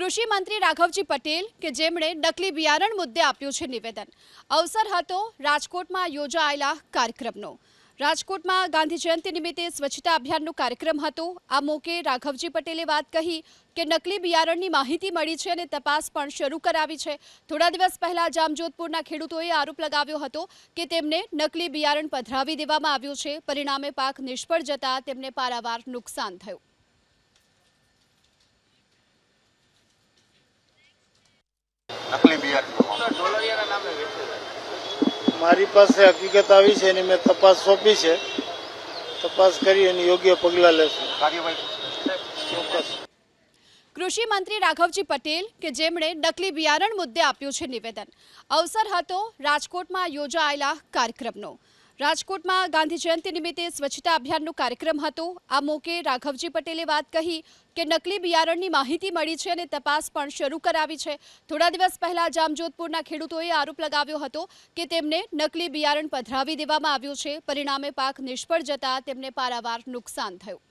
કૃષિ મંત્રી રાઘવજી પટેલ કે જેમણે નકલી બિયારણ મુદ્દે આપ્યું છે નિવેદન. અવસર હતો રાજકોટમાં યોજાયેલા કાર્યક્રમનો. રાજકોટમાં ગાંધી જયંતિ નિમિત્તે સ્વચ્છતા અભિયાનનો કાર્યક્રમ હતો. આ મોકે રાઘવજી પટેલે વાત કહી કે નકલી બિયારણની માહિતી મળી છે અને તપાસ પણ શરૂ કરાવી છે. થોડા દિવસ પહેલા જામજોધપુરના ખેડૂતોએ આરોપ લગાવ્યો હતો કે તેમને નકલી બિયારણ પધરાવી દેવામાં આવ્યું છે. પરિણામે પાક નિષ્ફળ જતા તેમને પારાવાર નુકસાન થયું. મારી પાસે હકીકત આવી છે, એની મેં તપાસ સોંપી છે. તપાસ કરી અને યોગ્ય પગલાં લેશું. કૃષિ મંત્રી રાઘવજી પટેલ કે જેમણે નકલી બિયારણ મુદ્દે આપ્યું છે નિવેદન. અવસર હતો રાજકોટમાં યોજાયેલા કાર્યક્રમનો. રાજકોટમાં ગાંધી જયંતિ નિમિત્તે સ્વચ્છતા અભિયાનનો કાર્યક્રમ હતો. આ મોકે રાઘવજી પટેલે વાત કહી કે નકલી બિયારણની માહિતી મળી છે અને તપાસ પણ શરૂ કરાવી છે. થોડા દિવસ પહેલા જામજોધપુરના ખેડૂતોએ આરોપ લગાવ્યો હતો કે તેમને નકલી બિયારણ પધરાવી દેવામાં આવ્યું છે. પરિણામે પાક નિષ્ફળ જતા તેમને પારાવાર નુકસાન થયું.